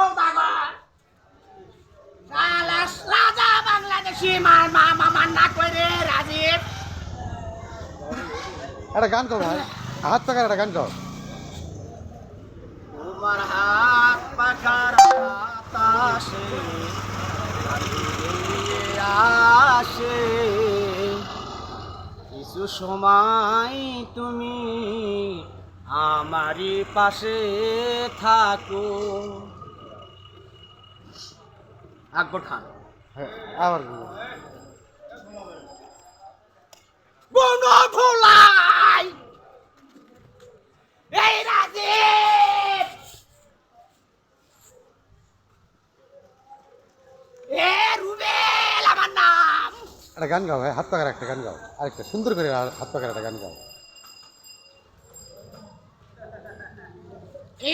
সৌদাগর। রাজা বাংলাদেশি মার মা মামার না করে রাজীব একটা গান ভাই। হাত পাকার একটা গান গাও তোমার হাত পাখার বাতাসে আসে। কিছু সময় তুমি আমারই পাশে থাকো। আকবর খান। হ্যাঁ, আবার বন ভোলাই! এই রাজীব! এ রুবেল আমার নাম! একটা গান গাও ভাই হাত পাকার একটা গান গাও। আরেকটা সুন্দর করে হাত পাকার একটা গান গাও।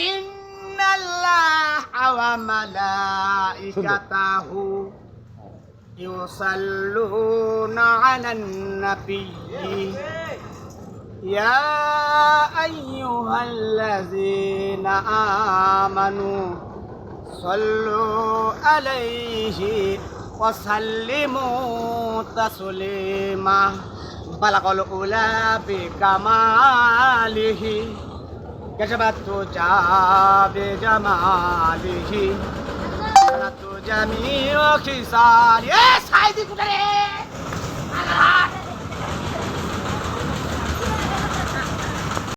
In وملائكته يصلون على النبي. يا أيها الذين آمنوا صلوا عليه وسلموا تسليما. بلغ الأولى بكماله. كشفت بجماله صلاة جميع خصال يا سعيد كتري